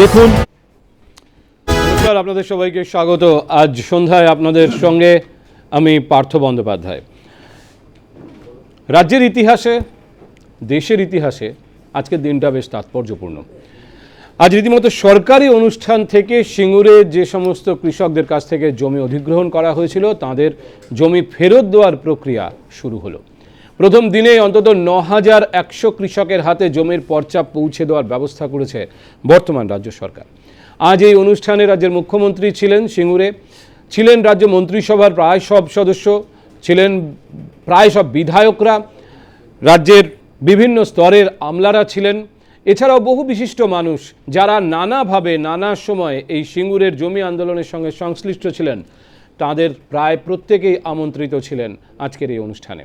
দেখুন। নমস্কার, আপনাদের সবাইকে স্বাগত। আজ সন্ধ্যায় আপনাদের সঙ্গে আমি পার্থ বন্দ্যোপাধ্যায়। রাজ্যের ইতিহাসে, দেশের ইতিহাসে আজকের দিনটা বেশ তাৎপর্যপূর্ণ। আজ রীতিমতো সরকারি অনুষ্ঠান থেকে সিঙ্গুরে যে সমস্ত কৃষকদের কাছ থেকে জমি অধিগ্রহণ করা হয়েছিল, তাদের জমি ফেরত দেওয়ার প্রক্রিয়া শুরু হলো। প্রথম দিনে অন্তত ন হাজার একশো কৃষকের হাতে জমির পর্চা পৌঁছে দেওয়ার ব্যবস্থা করেছে বর্তমান রাজ্য সরকার। আজ এই অনুষ্ঠানে রাজ্যের মুখ্যমন্ত্রী ছিলেন সিঙ্গুরে, ছিলেন রাজ্য মন্ত্রিসভার প্রায় সব সদস্য, ছিলেন প্রায় সব বিধায়করা, রাজ্যের বিভিন্ন স্তরের আমলারা ছিলেন। এছাড়াও বহু বিশিষ্ট মানুষ যারা নানাভাবে, নানা সময় এই সিঙ্গুরের জমি আন্দোলনের সঙ্গে সংশ্লিষ্ট ছিলেন, তাদের প্রায় প্রত্যেকেই আমন্ত্রিত ছিলেন আজকের এই অনুষ্ঠানে।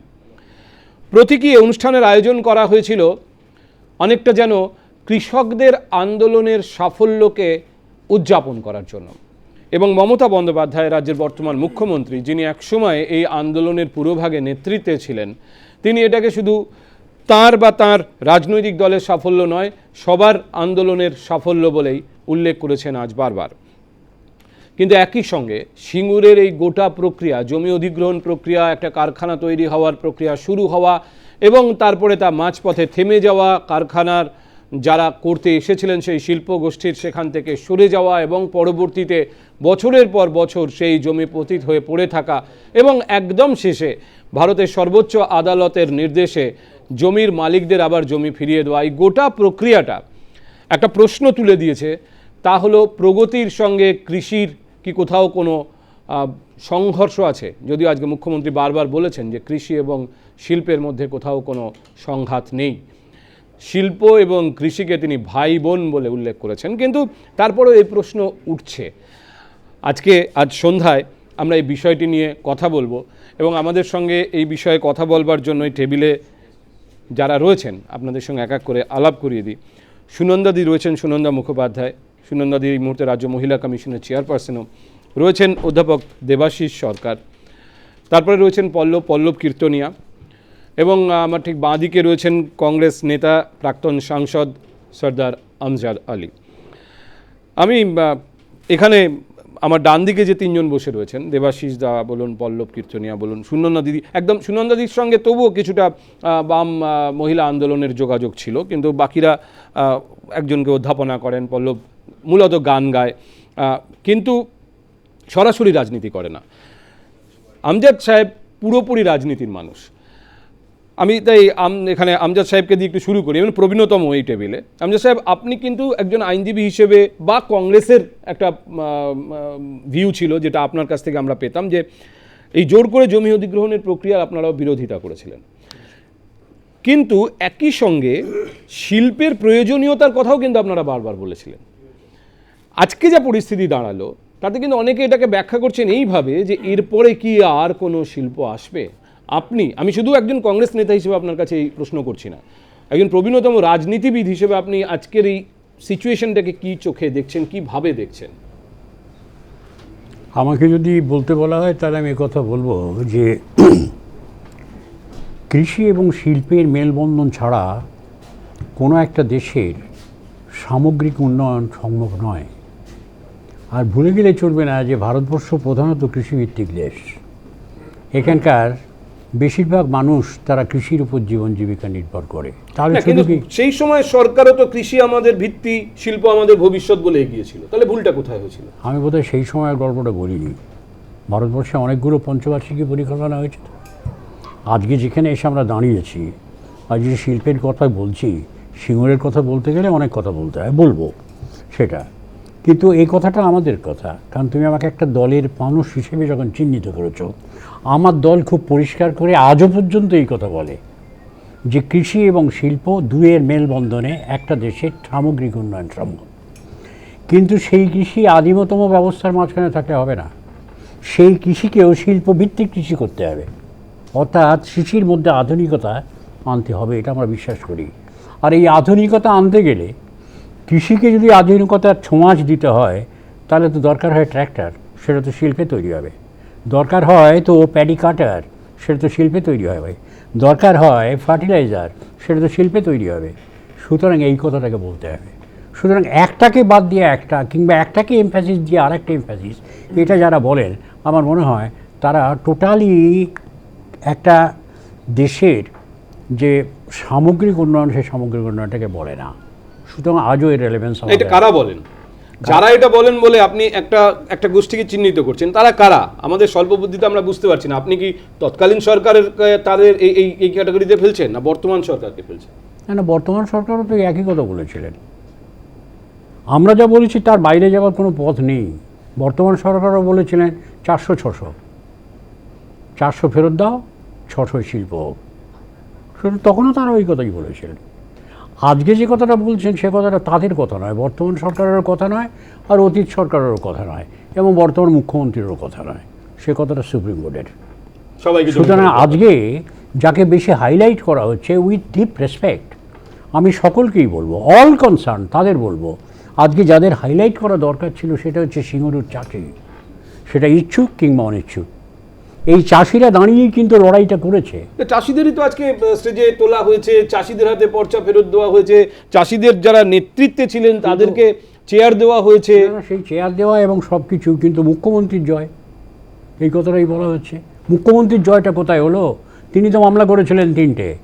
প্রতীকী অনুষ্ঠানের আয়োজন করা হয়েছিল অনেকটা যেন কৃষকদের আন্দোলনের সাফল্যকে উদযাপন করার জন্য। এবং মমতা বন্দ্যোপাধ্যায় রাজ্যের বর্তমান মুখ্যমন্ত্রী, যিনি একসময় এই আন্দোলনের পুরোভাগে নেতৃত্বে ছিলেন, তিনি এটাকে শুধু তার বা তার রাজনৈতিক দলের সাফল্য নয়, সবার আন্দোলনের সাফল্য বলেই উল্লেখ করেছেন আজ বারবার। কিন্তু একই সঙ্গে সিঙ্গুরের এই গোটা প্রক্রিয়া, জমি অধিগ্রহণ প্রক্রিয়া, একটা কারখানা তৈরি হওয়ার প্রক্রিয়া শুরু হওয়া এবং তারপরে তা মাঝপথে থেমে যাওয়া, কারখানার যারা করতে এসেছিলেন সেই শিল্প গোষ্ঠীর সেখান থেকে সরে যাওয়া এবং পরবর্তীতে বছরের পর বছর সেই জমি পতিত হয়ে পড়ে থাকা এবং একদম শেষে ভারতের সর্বোচ্চ আদালতের নির্দেশে জমির মালিকদের আবার জমি ফিরিয়ে দেওয়া। এই গোটা প্রক্রিয়াটা একটা প্রশ্ন তুলে দিয়েছে, তা হলো প্রগতির সঙ্গে কৃষির কি কোথাও কোনো সংঘর্ষ আছে? যদিও আজকে মুখ্যমন্ত্রী বারবার বলেছেন যে কৃষি এবং শিল্পের মধ্যে কোথাও কোনো সংঘাত নেই। শিল্প এবং কৃষিকে তিনি ভাই বোন বলে উল্লেখ করেছেন, কিন্তু তারপরেও এই প্রশ্ন উঠছে। আজকে, আজ সন্ধ্যায় আমরা এই বিষয়টি নিয়ে কথা বলব এবং আমাদের সঙ্গে এই বিষয়ে কথা বলবার জন্য এই টেবিলে যারা রয়েছেন, আপনাদের সঙ্গে এক এক করে আলাপ করিয়ে দিই। সুনন্দাদি রয়েছেন, সুনন্দা মুখোপাধ্যায়। সুনন্দাদি এই মুহূর্তে রাজ্য মহিলা কমিশনের চেয়ারপারসনও রয়েছেন অধ্যাপক দেবাশিস সরকার। তারপরে রয়েছেন পল্লব পল্লব কীর্তনিয়া এবং আমার ঠিক বাঁদিকে রয়েছেন কংগ্রেস নেতা, প্রাক্তন সাংসদ সর্দার আমজাদ আলী। আমি এখানে আমার ডান দিকে যে তিনজন বসে রয়েছেন, দেবাশিস দা বলুন, পল্লব কীর্তনিয়া বলুন সুনন্দা দিদি একদম সুনন্দা দিদির সঙ্গে তবুও কিছুটা বাম মহিলা আন্দোলনের যোগাযোগ ছিল, কিন্তু বাকিরা একজনকে অধ্যাপনা করেন পল্লব মূলত গান গায় কিন্তু সরাসরি রাজনীতি করে না। আমজাদ সাহেব পুরোপুরি রাজনীতির মানুষ। আমি তাই এখানে আমজাদ সাহেবকে দিয়ে একটু শুরু করি। এবং প্রবীণতম এই টেবিলে। আমজাদ সাহেব, আপনি কিন্তু একজন আইনজীবী হিসেবে বা কংগ্রেসের একটা ভিউ ছিল, যেটা আপনার কাছ থেকে আমরা পেতাম যে, এই জোর করে জমি অধিগ্রহণের প্রক্রিয়ার আপনারাও বিরোধিতা করেছিলেন। কিন্তু একই সঙ্গে শিল্পের প্রয়োজনীয়তার কথাও কিন্তু আপনারা বারবার বলেছিলেন। আজকে যা পরিস্থিতি দাঁড়াল, তাতে কিন্তু অনেকে এটাকে ব্যাখ্যা করছেন এইভাবে যে এরপরে কি আর কোনো শিল্প আসবে? আপনি, আমি শুধু একজন কংগ্রেস নেতা হিসেবে আপনার কাছে এই প্রশ্ন করছি না। একজন প্রবীণতম রাজনীতিবিদ হিসেবে আপনি আজকের এই সিচুয়েশনটাকে কি চোখে দেখছেন, কীভাবে দেখছেন? আমাকে যদি বলতে বলা হয়, তাহলে আমি কথা বলব যে কৃষি এবং শিল্পের মেলবন্ধন ছাড়া কোনো একটা দেশের সামগ্রিক উন্নয়ন সম্ভব নয়। আর ভুলে গেলে চলবে না যে ভারতবর্ষ প্রধানত কৃষিভিত্তিক দেশ। এখানকার বেশিরভাগ মানুষ তারা কৃষির উপর জীবন জীবিকা নির্ভর করে। তাহলে শুধু কিন্তু কি সেই সময় সরকারও তো কৃষি আমাদের ভিত্তি শিল্প আমাদের ভবিষ্যৎ বলে এগিয়েছিল। তাহলে ভুলটা কোথায় হয়েছিল? আমি বোধহয় সেই সময়ের গল্পটা বলিনি। ভারতবর্ষে অনেকগুলো পঞ্চবার্ষিকী পরিকল্পনা হয়েছে। আজকে যেখানে এসে আমরা দাঁড়িয়েছি আর যে শিল্পের কথা বলছি সিঙ্গুরের কথা বলতে গেলে অনেক কথা বলতে হয় বলব সেটা। কিন্তু এই কথাটা আমাদের কথা। কারণ তুমি আমাকে একটা দলের মানুষ হিসেবে যখন চিহ্নিত করেছ, আমার দল খুব পরিষ্কার করে আজও পর্যন্ত এই কথা বলে যে কৃষি এবং শিল্প দুয়ের মেলবন্ধনে একটা দেশের সামগ্রিক উন্নয়ন সম্ভব। কিন্তু সেই কৃষি আদিমতম ব্যবস্থার মাঝখানে থাকলে হবে না। সেই কৃষিকেও শিল্পভিত্তিক কৃষি করতে হবে। অর্থাৎ কৃষির মধ্যে আধুনিকতা আনতে হবে, এটা আমরা বিশ্বাস করি। আর এই আধুনিকতা আনতে গেলে কৃষিকে যদি আধুনিকতার ছোঁয়াচ দিতে হয়, তাহলে তো দরকার হয় ট্র্যাক্টর, সেটা তো শিল্পে তৈরি হবে। দরকার হয় তো প্যাডি কাটার, সেটা তো শিল্পে তৈরি হবে। দরকার হয় ফার্টিলাইজার, সেটা তো শিল্পে তৈরি হবে। সুতরাং এই কথাটাকে বলতে হবে। সুতরাং একটাকে বাদ দিয়ে একটা, কিংবা একটাকে এমফ্যাসিস দিয়ে আরেকটা এমফ্যাসিস এটা যারা বলেন, আমার মনে হয় তারা টোটালি একটা দেশের যে সামগ্রিক উন্নয়ন, সেই সামগ্রিক উন্নয়নটাকে বলে না। সুতরাং আজও এর রেলেভেন্স এটা কারা বলেন? যারা এটা বলেন বলে আপনি একটা একটা গোষ্ঠীকে চিহ্নিত করছেন তারা কারা? আমাদের স্বল্প বুদ্ধিতে আমরা বুঝতে পারছি না। আপনি কি তৎকালীন সরকারের তাদের এই এই এই ক্যাটাগরিতে ফেলছেন না বর্তমান সরকারকে ফেলছেন? না না বর্তমান সরকারও তো একই কথা বলেছিলেন। আমরা যা বলেছি তার বাইরে যাওয়ার কোনো পথ নেই। বর্তমান সরকারও বলেছিলেন চারশো ছশো। চারশো ফেরত দাও ছশো শিল্প হোক। তখনও তারা ওই কথাই বলেছিলেন। আজকে যে কথাটা বলছেন সে কথাটা তাদের কথা নয় বর্তমান সরকারের কথা নয় আর অতীত সরকারেরও কথা নয় এবং বর্তমান মুখ্যমন্ত্রীরও কথা নয়। সে কথাটা সুপ্রিম কোর্টের সবাইকে সুতরাং আজকে যাকে বেশি হাইলাইট করা হচ্ছে উইথ ডিপ রেসপেক্ট আমি সকলকেই বলব অল কনসার্ন তাদের বলব আজকে যাদের হাইলাইট করা দরকার ছিল সেটা হচ্ছে সিঙ্গুরুর চাকরি। সেটা ইচ্ছুক কিংবা অনিচ্ছুক। এই চাষিরা দাঁড়িয়েই কিন্তু লড়াইটা করেছে। চাষিদেরই তো আজকে স্টেজে তোলা হয়েছে চাষিদের হাতে পর্চা ফেরত দেওয়া হয়েছে চাষিদের যারা নেতৃত্বে ছিলেন তাদেরকে চেয়ার দেওয়া হয়েছে। সেই চেয়ার দেওয়া এবং সব কিছু কিন্তু মুখ্যমন্ত্রীর জয় এই কথাটাই বলা হচ্ছে। মুখ্যমন্ত্রীর জয়টা কোথায় হলো? তিনি তো মামলা করেছিলেন তিনটে।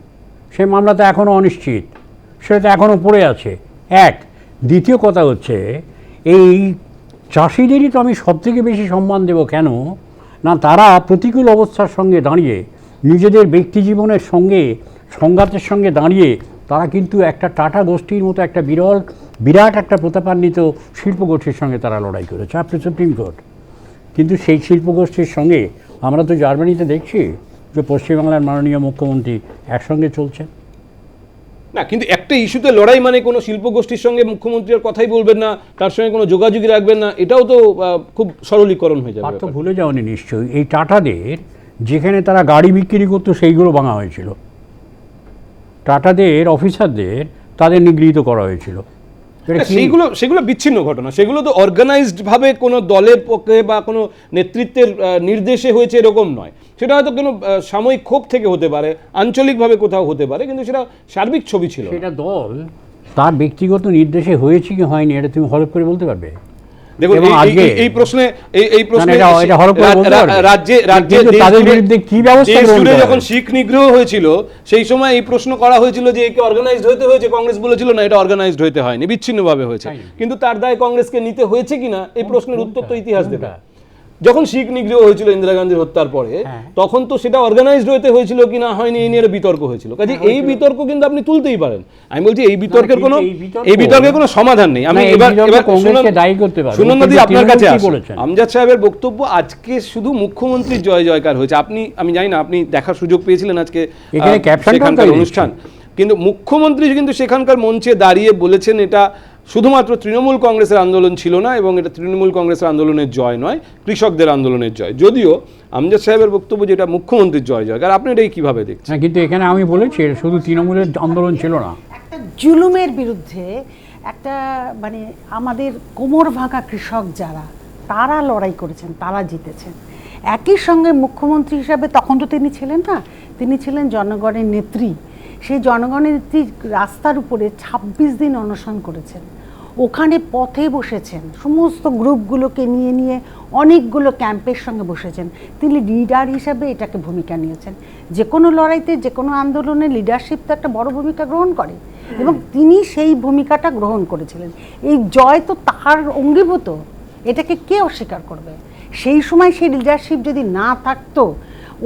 সেই মামলা তো এখনও অনিশ্চিত। সেটা তো এখনও পড়ে আছে। এক দ্বিতীয় কথা হচ্ছে এই চাষিদেরই তো আমি সবথেকে বেশি সম্মান দেব কেন? না, তারা প্রতিকূল অবস্থার সঙ্গে দাঁড়িয়ে, নিজেদের ব্যক্তি জীবনের সঙ্গে, সংঘাতের সঙ্গে দাঁড়িয়ে, তারা কিন্তু একটা টাটা গোষ্ঠীর মতো একটা বিরল, বিরাট একটা প্রতাপান্বিত শিল্পগোষ্ঠীর সঙ্গে তারা লড়াই করেছে। আপনি সুপ্রিম কোর্ট কিন্তু সেই শিল্পগোষ্ঠীর সঙ্গে আমরা তো জার্মানিতে দেখছি যে পশ্চিমবাংলার মাননীয় মুখ্যমন্ত্রী একসঙ্গে চলছেন। না কিন্তু একটা ইস্যুতে লড়াই মানে কোনো শিল্প গোষ্ঠীর সঙ্গে মুখ্যমন্ত্রীর কথাই বলবেন না তার সঙ্গে কোনো যোগাযোগই রাখবেন না এটাও তো খুব সরলীকরণ হয়ে যাবে তো ভুলে যাওনি নিশ্চয়ই এই টাটাদের যেখানে তারা গাড়ি বিক্রি করতো সেইগুলো ভাঙা হয়েছিল। টাটাদের অফিসারদের তাদের নিগৃহীত করা হয়েছিল। হ্যাঁ, সেইগুলো সেগুলো বিচ্ছিন্ন ঘটনা সেগুলো তো অর্গানাইজড ভাবে কোনো দলের পক্ষে বা কোনো নেতৃত্বের নির্দেশে হয়েছে এরকম নয়। সেটা হয়তো কোনো সাময়িক ক্ষোভ থেকে হতে পারে আঞ্চলিকভাবে কোথাও হতে পারে কিন্তু সেটা সার্বিক ছবি ছিল। সেটা দল তার ব্যক্তিগত নির্দেশে হয়েছে কি হয়নি এটা তুমি হলফ করে বলতে পারবে? দেখুন এই- প্রশ্নে এই প্রশ্নে। রাজ্যে রাজ্যে তাদের বিরুদ্ধে কি ব্যবস্থা জুড়ে যখন শিখ নিগ্রহ হয়েছিল সেই সময় এই প্রশ্ন করা হয়েছিল যে একে অর্গানাইজড হতে হয়েছে কংগ্রেস বলেছিল না এটা অর্গানাইজড হতে হয়নি বিচ্ছিন্নভাবে হয়েছে। কিন্তু তার দায় কংগ্রেসকে নিতে হয়েছে কিনা এই প্রশ্নের উত্তর তো ইতিহাস দেবে? যখন শিখ নিগ্রহ হয়েছিল ইন্দিরা গান্ধীর হত্যার পরে হ্যাঁ। তখন তো সেটা অর্গানাইজড হতে হয়েছিল কিনা হয়নি এই নিয়ে বিতর্ক হয়েছিল। কাজে এই বিতর্ক কিন্তু আপনি তুলতেই পারেন। আমি বলছি এই বিতর্কের কোনো এই বিতর্কের কোনো সমাধান নেই। আমি এবার এবার কংগ্রেসকে শুনুন- দায়ী করতে পারবে। শুনুন নদী আপনার কাছে কি? আমজাদ সাহেবের বক্তব্য আজকে শুধু মুখ্যমন্ত্রীর জয় জয়কার হয়েছে। আপনি আমি জানি না আপনি দেখার সুযোগ পেয়েছিলেন আজকে এখানে সেখানকার অনুষ্ঠান। কিন্তু মুখ্যমন্ত্রী কিন্তু সেখানকার মঞ্চে দাঁড়িয়ে বলেছেন এটা শুধুমাত্র তৃণমূল কংগ্রেসের আন্দোলন ছিল না এবং এটা তৃণমূল কংগ্রেসের আন্দোলনের জয় নয় কৃষকদের আন্দোলনের জয়। যদিও আমজাদ সাহেবের বক্তব্য যেটা মুখ্যমন্ত্রীর জয় জয়কার আপনি এটাই কীভাবে দেখছেন? হ্যাঁ কিন্তু এখানে আমি বলেছি শুধু তৃণমূলের আন্দোলন ছিল না। একটা জুলুমের বিরুদ্ধে একটা মানে আমাদের কোমর ভাঙা কৃষক যারা তারা লড়াই করেছেন তারা জিতেছেন। একই সঙ্গে মুখ্যমন্ত্রী হিসাবে তখন তো তিনি ছিলেন না তিনি ছিলেন জনগণের নেত্রী। সেই জনগণের রাস্তার উপরে ২৬ দিন অনশন করেছেন ওখানে পথে বসেছেন সমস্ত গ্রুপগুলোকে নিয়ে নিয়ে অনেকগুলো ক্যাম্পের সঙ্গে বসেছেন। তিনি লিডার হিসাবে এটাকে ভূমিকা নিয়েছেন। যে কোনো লড়াইতে যে কোনো আন্দোলনে লিডারশিপ তো একটা বড় ভূমিকা গ্রহণ করে এবং তিনি সেই ভূমিকাটা গ্রহণ করেছিলেন। এই জয় তো তাহার অঙ্গীভূত এটাকে কে অস্বীকার করবে? সেই সময় সেই লিডারশিপ যদি না থাকতো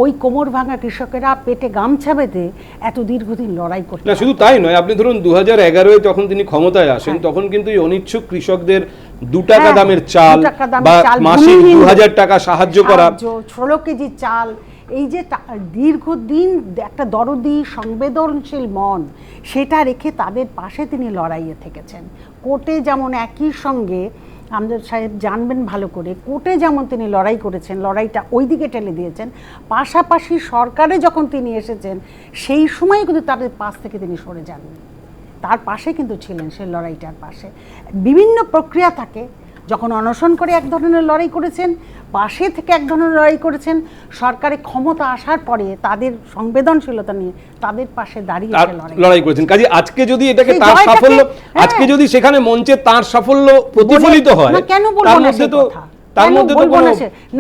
ওই কোমর ভাঙা কৃষকেরা পেটে গামছা বেঁধে এত দীর্ঘদিন লড়াই করতে না শুধু তাই নয় আপনি ধরুন দু হাজার এগারোয় যখন তিনি ক্ষমতায় আসেন তখন কিন্তু এই অনিচ্ছুক কৃষকদের দু টাকা হ্যাঁ, দামের চাল বা মাসিক দু হাজার টাকা সাহায্য করা। ষোলো কেজি চাল এই যে দীর্ঘদিন একটা দরদি সংবেদনশীল মন সেটা রেখে তাদের পাশে তিনি লড়াইয়ে থেকেছেন। কোর্টে যেমন একই সঙ্গে আমাদের সাহেব জানবেন ভালো করে। কোর্টে যেমন তিনি লড়াই করেছেন, লড়াইটা ওই দিকে টেনে দিয়েছেন, পাশাপাশি সরকারে যখন তিনি এসেছেন, সেই সময় কিন্তু তাদের পাশ থেকে তিনি সরে যাননি। তার পাশে কিন্তু ছিলেন সেই লড়াইটার পাশে। বিভিন্ন প্রক্রিয়া থাকে যখন অনশন করে এক ধরনের লড়াই করেছেন পাশে থেকে এক ধরনের লড়াই করেছেন সরকারে ক্ষমতা আসার পরে তাদের সংবেদনশীলতা নিয়ে তাদের পাশে দাঁড়িয়ে লড়াই করেছেন কাজে আজকে যদি এটাকে তার সাফল্য হ্যাঁ। আজকে যদি সেখানে মঞ্চে তার সাফল্য প্রতিফলিত হয় কেন বলব না কথা? তার মধ্যে তো কোনো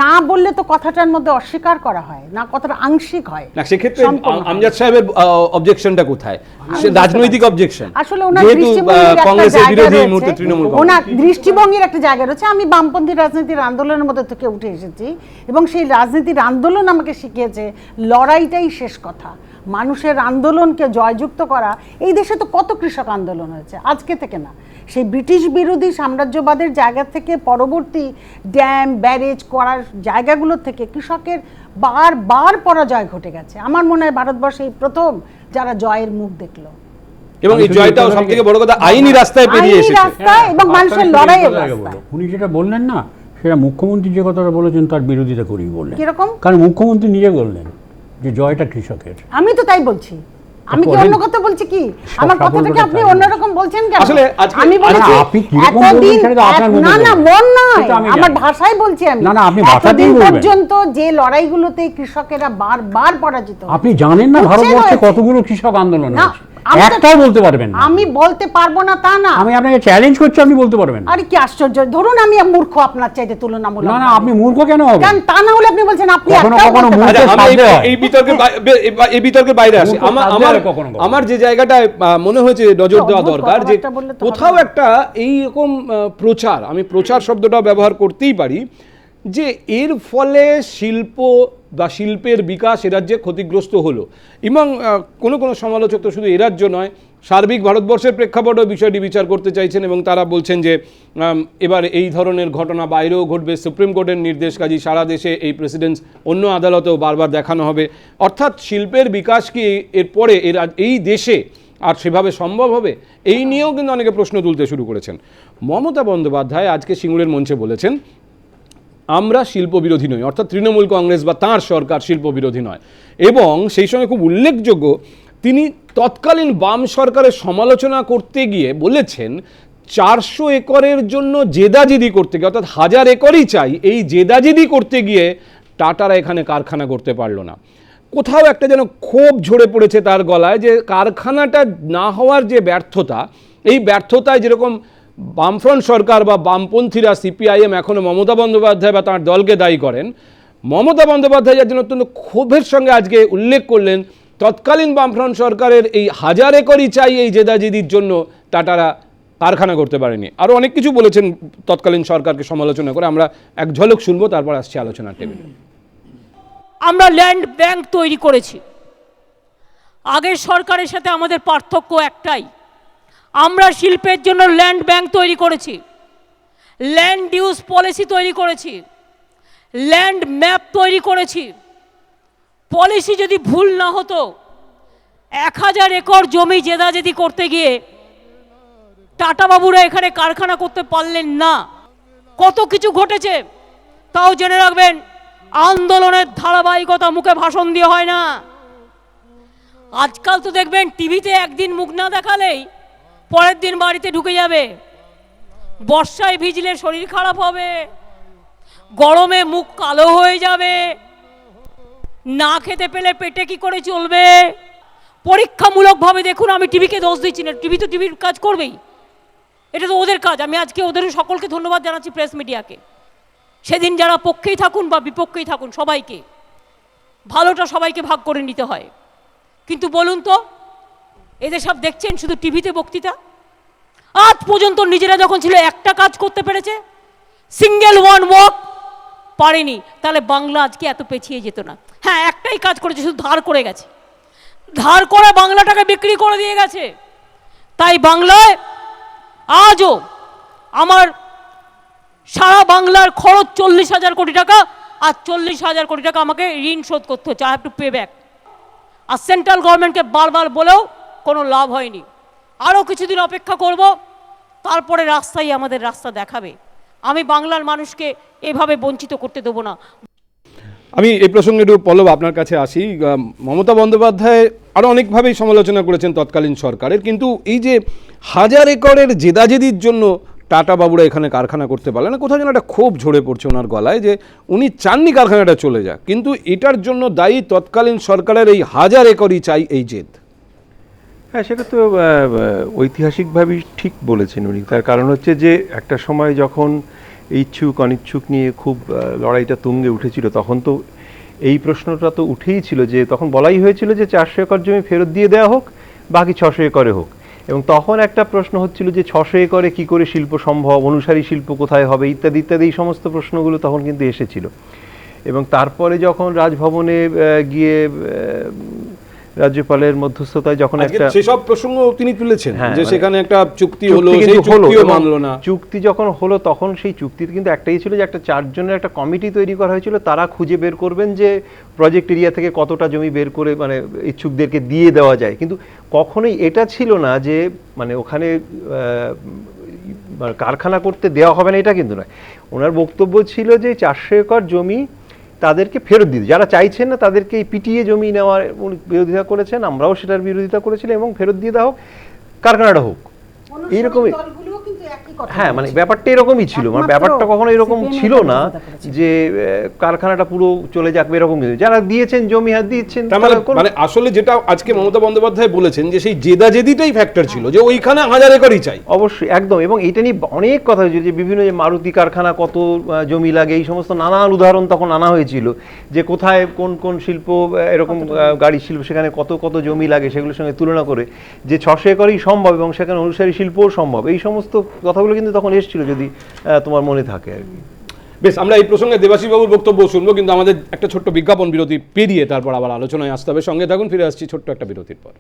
না বললে তো কথাটার মধ্যে অস্বীকার করা হয় না কথাটা আংশিক হয় না সেক্ষেত্রে। আমজাদ সাহেবের অবজেকশনটা কোথায়? রাজনৈতিক অবজেকশন আসলে ওনার দৃষ্টিভঙ্গির কংগ্রেসের বিরোধী এই মুহূর্তে তৃণমূল ওনার দৃষ্টিভঙ্গির একটা জায়গা রয়েছে। আমি বামপন্থী রাজনীতির আন্দোলনের মধ্যে থেকে উঠে এসেছি এবং সেই রাজনীতির আন্দোলন আমাকে শিখিয়েছে লড়াইটাই শেষ কথা। মানুষের আন্দোলনকে জয়যুক্ত করা এই দেশে তো কত কৃষক আন্দোলন হয়েছে আজকে থেকে না। সেই ব্রিটিশ বিরোধী সাম্রাজ্যবাদের জায়গা থেকে পরবর্তী ড্যাম ব্যারেজ করার জায়গাগুলো থেকে কৃষকের বারবার পরাজয় ঘটে গেছে। আমার মনে হয় ভারতবর্ষে এই প্রথম যারা জয়ের মুখ দেখল। এবং এই জয়টাও এটা সব থেকে বলি- বড় কথা আইনি রাস্তায় পেরিয়ে এসেছে। রাস্তায় এবং হ্যাঁ, মানুষের আপনাকে লড়াইয়ের রাস্তায়। উনি যেটা বললেন না সেটা মুখ্যমন্ত্রী যে কথাটা বলেছেন তার বিরোধিতা করেই বললেন। কীরকম? কারণ মুখ্যমন্ত্রী নিজে বললেন যে জয়টা কৃষকের। আমি তো তাই বলছি। আমি কি অন্য কথা বলছি কি? আমার কথাটাকে আপনি অন্যরকম বলছেন কেন? আসলে আমি বলেছি না, এতদিন মনে না না মন নয়। আমার ভাষায় বলছি আমি। না, না, আপনি ভাষাতেই এতদিন বলবেন। পর্যন্ত যে লড়াইগুলোতে কৃষকেরা বারবার পরাজিত। আপনি জানেন না ভারতবর্ষে কতগুলো কৃষক আন্দোলন না, হয়েছে? একটাও বলতে পারবেন না। আমি বলতে পারব না তা না। আমি আপনাকে চ্যালেঞ্জ করছি আপনি বলতে পারবেন আরে কি আশ্চর্য। ধরুন আমি মূর্খ আপনার চাইতে তুলনামূলক। না না আপনি মূর্খ কেন হবেন? কেন? তা না হলে আপনি বলছেন আপনি কখনো একটাও কখনো বলতে মূর্খ পারবেন না। এই- হয়। এই বিতর্কের বাইরে আসি। আমার আমার। আমার যে জায়গাটায় আহ, মনে হয়েছে নজর দেওয়া দরকার যে কোথাও একটা এই রকম প্রচার আমি প্রচার শব্দটা ব্যবহার করতেই পারি যে এর ফলে শিল্প বা শিল্পের বিকাশ এ রাজ্যে ক্ষতিগ্রস্ত হলো। এবং কোনো কোনো সমালোচক তো শুধু এ রাজ্য নয়, সার্বিক ভারতবর্ষের প্রেক্ষাপটেও বিষয়টি বিচার করতে চাইছেন এবং তারা বলছেন যে এবার এই ধরনের ঘটনা বাইরেও ঘটবে। সুপ্রিম কোর্টের নির্দেশ কাজী সারা দেশে এই প্রেসিডেন্স অন্য আদালতেও বারবার দেখানো হবে। অর্থাৎ শিল্পের বিকাশ কি এরপরে এর এই দেশে আর সেভাবে সম্ভব হবে? এই নিয়েও কিন্তু অনেকে প্রশ্ন তুলতে শুরু করেছেন। মমতা বন্দ্যোপাধ্যায় আজকে সিঙ্গুরের মঞ্চে বলেছেন আমরা শিল্প বিরোধী নই, অর্থাৎ তৃণমূল কংগ্রেস বা তাঁর সরকার শিল্প বিরোধী নয়। এবং সেই সঙ্গে খুব উল্লেখযোগ্য, তিনি তৎকালীন বাম সরকারের সমালোচনা করতে গিয়ে বলেছেন, চারশো একরের জন্য জেদাজেদি করতে গিয়ে, অর্থাৎ হাজার একরই চাই, এই জেদাজেদি করতে গিয়ে টাটারা এখানে কারখানা করতে পারল না। কোথাও একটা যেন ক্ষোভ ঝরে পড়েছে তার গলায় যে কারখানাটা না হওয়ার যে ব্যর্থতা, এই ব্যর্থতায় যেরকম বামফ্রন্ট সরকার বা বামপন্থীরা সিপিআইএম এখনও মমতা বন্দ্যোপাধ্যায় বা তাঁর দলকে দায়ী করেন। মমতা বন্দ্যোপাধ্যায় যার জন্য অত্যন্ত ক্ষোভের সঙ্গে আজকে উল্লেখ করলেন, তৎকালীন বামফ্রন্ট সরকারের এই হাজার একরই চাই এই জেদাজেদির জন্য টাটারা কারখানা করতে পারেনি। আরও অনেক কিছু বলেছেন তৎকালীন সরকারকে সমালোচনা করে। আমরা এক ঝলক শুনব, তারপর আসছে আলোচনার টেবিলে। আমরা ল্যান্ড ব্যাংক তৈরি করেছি। আগের সরকারের সাথে আমাদের পার্থক্য একটাই। আমরা শিল্পের জন্য ল্যান্ড ব্যাংক তৈরি করেছি। ল্যান্ড ইউজ পলিসি তৈরি করেছি। ল্যান্ড ম্যাপ তৈরি করেছি। পলিসি যদি ভুল না হতো, এক হাজার একর জমি জেদাজেদি করতে গিয়ে টাটা বাবুরা এখানে কারখানা করতে পারলেন না। কত কিছু ঘটেছে, তাও জেনে রাখবেন, আন্দোলনের ধারাবাহিকতা মুখে ভাষণ দিয়ে হয় না। আজকাল তো দেখবেন টিভিতে একদিন মুখ না দেখালেই পরের দিন বাড়িতে ঢুকে যাবে। বর্ষায় ভিজলে শরীর খারাপ হবে। গরমে মুখ কালো হয়ে যাবে। না খেতে পেলে পেটে কি করে চলবে? পরীক্ষামূলকভাবে দেখুন, আমি টিভিকে দোষ দিচ্ছি না। টিভি তো টিভির কাজ করবেই। এটা তো ওদের কাজ। আমি আজকে ওদের সকলকে ধন্যবাদ জানাচ্ছি প্রেস মিডিয়াকে সেদিন যারা পক্ষেই থাকুন বা বিপক্ষেই থাকুন, সবাইকে। ভালোটা সবাইকে ভাগ করে নিতে হয়। কিন্তু বলুন তো এদের সব দেখছেন শুধু টিভিতে বক্তৃতা? আজ পর্যন্ত নিজেরা যখন ছিল একটা কাজ করতে পেরেছে সিঙ্গেল ওয়ান ওয়াক পারেনি, তাহলে বাংলা আজকে এত পেছিয়ে যেত না। হ্যাঁ একটাই কাজ করেছে, শুধু ধার করে গেছে। ধার করে বাংলাটাকে বিক্রি করে দিয়ে গেছে। তাই বাংলায় আজও আমার সারা বাংলার খরচ চল্লিশ হাজার কোটি টাকা, আর চল্লিশ হাজার কোটি টাকা আমাকে ঋণ শোধ করতে হচ্ছে। I have to pay back R central গভর্নমেন্টকে বারবার বলেও কোনো লাভ হয়নি। আরও কিছুদিন অপেক্ষা করব, তারপরে রাস্তাই আমাদের রাস্তা দেখাবে। আমি বাংলার মানুষকে এভাবে বঞ্চিত করতে দেবো না। আমি এই প্রসঙ্গে একটু পল্লব আপনার কাছে আসি। মমতা বন্দ্যোপাধ্যায় আরও অনেকভাবেই সমালোচনা করেছেন তৎকালীন সরকারের, কিন্তু এই যে হাজার একরের জেদাজেদির জন্য টাটা বাবুরা এখানে কারখানা করতে পারলেন না, কোথাও যেন একটা ক্ষোভ ঝরে পড়ছে ওনার গলায় যে উনি চাননি কারখানাটা চলে যাক। কিন্তু এটার জন্য দায়ী তৎকালীন সরকারের এই হাজার একরই চাই এই জেদ। হ্যাঁ সেটা তো ঐতিহাসিকভাবেই ঠিক বলেছেন উনি। তার কারণ হচ্ছে যে, একটা সময় যখন ইচ্ছুক, অনিচ্ছুক নিয়ে খুব লড়াইটা তুঙ্গে উঠেছিল, তখন তো এই প্রশ্নটা তো উঠেই ছিল যে, তখন বলাই হয়েছিল যে, চারশো একর জমি ফেরত দিয়ে দেওয়া হোক, বাকি ছশো একরে হোক। এবং তখন একটা প্রশ্ন হচ্ছিল যে, ছশো একরে কি করে শিল্প সম্ভব, অনুসারী শিল্প কোথায় হবে, ইত্যাদি ইত্যাদি, এই সমস্ত প্রশ্নগুলো তখন কিন্তু এসেছিল। এবং তারপরে যখন রাজভবনে গিয়ে রাজ্যপালের মধ্যস্থতায় যখন একটা সেসব প্রসঙ্গ তিনি তুলেছেন হ্যাঁ, যে মানে- সেখানে একটা চুক্তি হলো সেই চুক্তিও মানলো না। চুক্তি যখন হলো তখন সেই চুক্তিতে কিন্তু একটাই ছিল যে একটা চারজনের একটা কমিটি তৈরি করা হয়েছিল। তারা খুঁজে বের করবেন যে প্রজেক্ট এরিয়া থেকে কতটা জমি বের করে মানে ইচ্ছুকদেরকে দিয়ে দেওয়া যায়। কিন্তু কখনোই এটা ছিল না যে মানে ওখানে মানে কারখানা করতে দেওয়া হবে না এটা কিন্তু নয়। ওনার বক্তব্য ছিল যে চারশো একর জমি তাদেরকে ফেরত দিতে। যারা চাইছেন না তাদেরকে এই পিটিয়ে জমি নেওয়ার বিরোধিতা করেছেন আমরাও সেটার বিরোধিতা করেছিলাম এবং ফেরত দিয়ে দেওয়া হোক কারখানাটা হোক। এইরকমই হ্যাঁ মানে ব্যাপারটা এরকমই ছিল। মানে ব্যাপারটা কখনো এরকম ছিল না যে কারখানাটা পুরো চলে যাক এরকম যারা দিয়েছেন জমি হাত দিচ্ছেন তার মানে। মানে আসলে যেটা আজকে মমতা বন্দ্যোপাধ্যায় বলেছেন যে সেই জেদাজেদিটাই ফ্যাক্টর ছিল যে ওইখানে হাজার একরই চাই। অবশ্যই একদম। এবং এটা নিয়ে অনেক কথা হয়েছিল যে বিভিন্ন যে মারুতি কারখানা কত জমি লাগে এই সমস্ত নানান উদাহরণ তখন আনা হয়েছিল। যে কোথায় কোন কোন শিল্প এরকম গাড়ি শিল্প সেখানে কত কত জমি লাগে সেগুলোর সঙ্গে তুলনা করে যে ছশো একরই সম্ভব এবং সেখানে অনুসারী শিল্পও সম্ভব। এই সমস্ত কথাগুলো কিন্তু তখন এসেছিল যদি তোমার মনে থাকে আর কি। বেশ, আমরা এই প্রসঙ্গে দেবাশিস বাবুর বক্তব্য শুনব, কিন্তু আমাদের একটা ছোট্ট বিজ্ঞাপন বিরতি পেরিয়ে তারপর আবার আলোচনায় আসতে হবে। সঙ্গে থাকুন, ফিরে আসছি ছোট্ট একটা বিরতির পর।